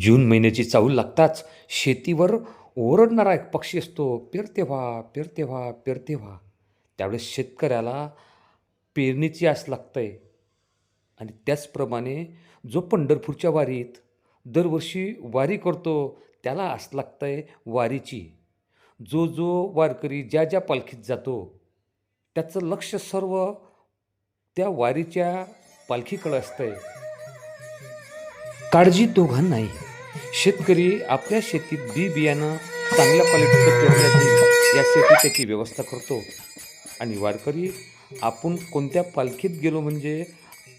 जून महिन्याची चाहूल लागताच शेतीवर ओरडणारा एक पक्षी असतो. पेरते व्हा पेरते व्हा पेरते व्हा त्यावेळेस शेतकऱ्याला पेरणीची आस लागते आणि त्याचप्रमाणे जो पंढरपूरच्या वारीत दरवर्षी वारी करतो त्याला आस लागतंय वारीची. जो जो वारकरी ज्या ज्या पालखीत जातो त्याचं लक्ष सर्व त्या वारीच्या पालखीकडे असतंय. काळजी दोघांनाही. शेतकरी आपल्या शेतीत बी बियाणं चांगल्या क्वालिटीचं पेरण्यात येईल यासाठी त्याची व्यवस्था करतो. आणि वारकरी आपण कोणत्या पालखीत गेलो म्हणजे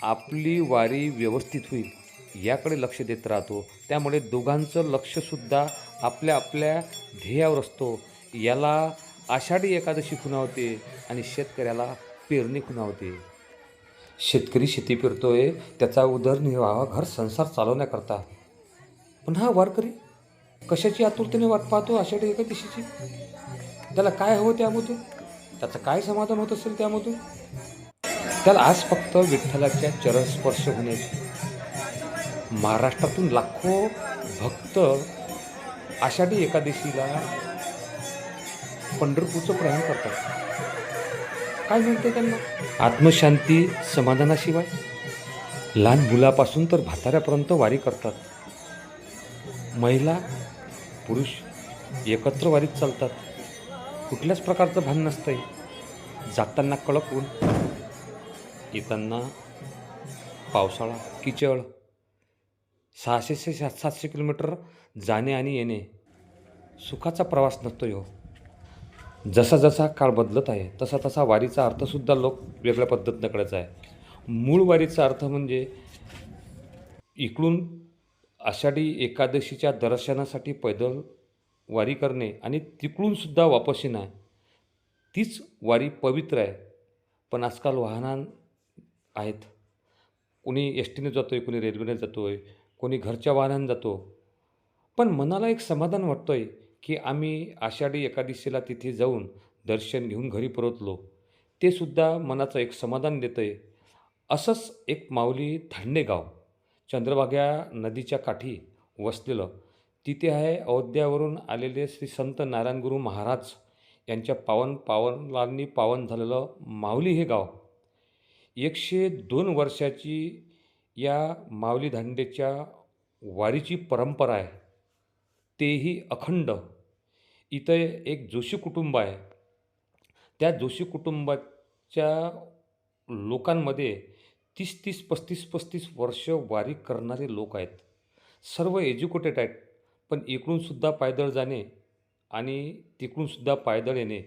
आपली वारी व्यवस्थित होईल याकडे लक्ष देत राहतो. त्यामुळे दोघांचं लक्षसुद्धा आपल्या आपल्या ध्येयावर असतो. याला आषाढी एकादशी खुणावते आणि शेतकऱ्याला पेरणी खुणावते. शेतकरी शेती पेरतोय त्याचा उदरनिर्वाह घर संसार चालवण्याकरता. पण हा वारकरी कशाची आतुरतेने वाट पाहतो आषाढी एकादशीची? त्याला काय हवं त्यामधून? त्याचं काय समाधान होत असेल त्यामधून? त्याला आज फक्त विठ्ठलाच्या चरणस्पर्श होण्याची. महाराष्ट्रातून लाखो भक्त आषाढी एकादशीला पंढरपूरचं प्रयाण करतात. काय म्हणते त्यांना? आत्मशांती समाधानाशिवाय? लहान मुलापासून तर म्हाताऱ्यापर्यंत वारी करतात. महिला पुरुष एकत्र वारीत चालतात. कुठल्याच प्रकारचं भान नसतंय. जाताना कळकून येताना पावसाळा किचड सहाशे से सात सातशे किलोमीटर जाणे आणि येणे. सुखाचा प्रवास नसतो हो जसा जसा काळ बदलत आहे तसा तसा वारीचा अर्थसुद्धा लोक वेगळ्या पद्धतीनं करायचा आहे. मूळ वारीचा अर्थ म्हणजे इकडून आषाढी एकादशीच्या दर्शनासाठी पैदल वारी करणे आणि तिकडूनसुद्धा वापस येणं तीच वारी पवित्र आहे. पण आजकाल वाहनां आहेत. कोणी एस टीने जातो आहे कोणी रेल्वेने जातो आहे कोणी घरच्या वाहनानं जातो. पण मनाला एक समाधान वाटतं आहे की आम्ही आषाढी एकादशीला तिथे जाऊन दर्शन घेऊन घरी परतलो. ते सुद्धा मनाचं एक समाधान देतं आहे असंच एक माऊली धांडेगाव चंद्रभागा नदीच्या काठी वसलेलं. तिथे आहे अयोध्यावरून आलेले श्री संत नारायणगुरू महाराज. यांच्या पावन पावनांनी पावन झालेलं माऊली हे गाव. एकशे दोन वर्षाची या माऊली धांडेच्या वारीची परंपरा आहे. तेही अखंड. इथं एक जोशी कुटुंब आहे. त्या जोशी कुटुंबाच्या लोकांमध्ये तीस तीस पस्तीस पस्तीस वर्ष वारी करणारे लोक आहेत. सर्व एज्युकेटेड आहेत पण इकडूनसुद्धा पायदळ जाणे आणि तिकडूनसुद्धा पायदळ येणे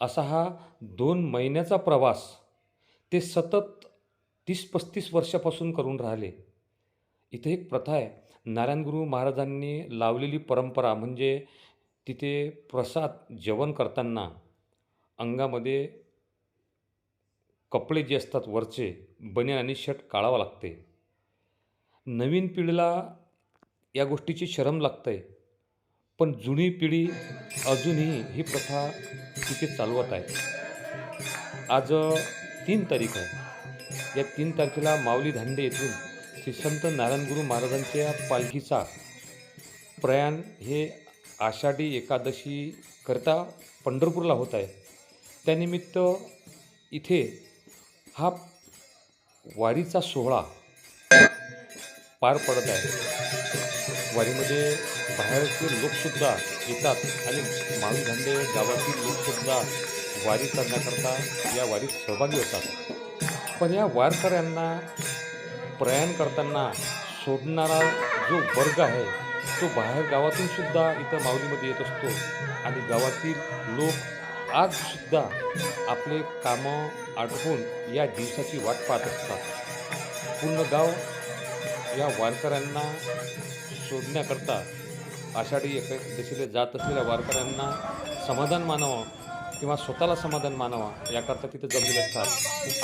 असा हा दोन महिन्याचा प्रवास ते सतत तीस पस्तीस वर्षापासून करून राहिले. इथे एक प्रथा आहे. नारायणगुरू महाराजांनी लावलेली परंपरा म्हणजे तिथे प्रसाद जेवण करताना अंगामध्ये कपडे जे असतात वरचे बने आणि शर्ट काढावं लागते. नवीन पिढीला या गोष्टीची शरम लागतं आहे पण जुनी पिढी अजूनही ही प्रथा तिथे चालवत आहे. आज तीन तारीख आहे. या तीन तारखेला माऊली धांडे येथून श्री संत नारायणगुरू महाराजांच्या पालखीचा प्रयाण हे आषाढी एकादशीकरता पंढरपूरला होत आहे. त्यानिमित्त इथे हा वारीचा सोहळा पार पडत आहे. वारीमध्ये बाहेरचे लोकसुद्धा येतात आणि माळी गावातील लोकसुद्धा वारी करण्याकरता या वारीत सहभागी होतात. पण या वारकऱ्यांना प्रयाण करताना सोडणारा जो वर्ग आहे तो बाहेर गावातून सुद्धा इथं माऊलीमध्ये येत असतो. आणि गावातील लोक आजसुद्धा आपले कामं आटोपून या दिवसाची वाट पाहत असतात. पूर्ण गाव या वारकऱ्यांना शोधण्याकरता आषाढी एकादशीला जात असलेल्या वारकऱ्यांना समाधान मानावं किंवा स्वतःला समाधान मानावा याकरता तिथं जमलेले असतात.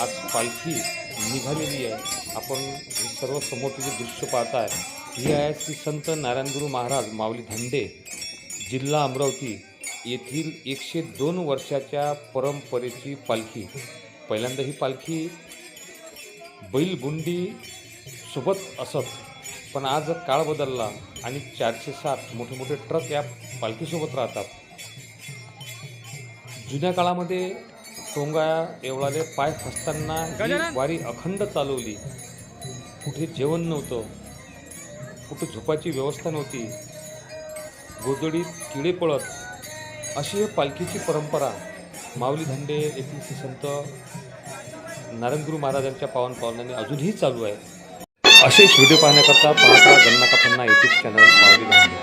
आज पालखी निघालेली आहे. आपण सर्व समोर जे दृश्य पाहताय ही आहे श्री संत नारायणगुरू महाराज माऊली धांडे जिल्हा अमरावती येथील एकशे दोन वर्षाच्या परंपरेची पालखी. पहिल्यांदा ही पालखी बैलबुंडी सोबत असत पण आज काळ बदलला आणि चारशे सात मोठे मोठे ट्रक या पालखीसोबत राहतात. जुन्या काळामध्ये टोंगाया एवढाले पाय फसताना वारी अखंड चालवली. कुठे जेवण नव्हतं कुठं झोपाची व्यवस्था नव्हती. गोदडीत किडे पळत. अशी हे पालखीची परंपरा. माऊली धांडे येथील संत नारायणगुरू महाराजांच्या पावन पावनाने अजूनही चालू आहे. असेच व्हिडिओ पाहण्याकरता पाहता गन्नाका पन्ना यूट्यूब चॅनल माऊली धांडे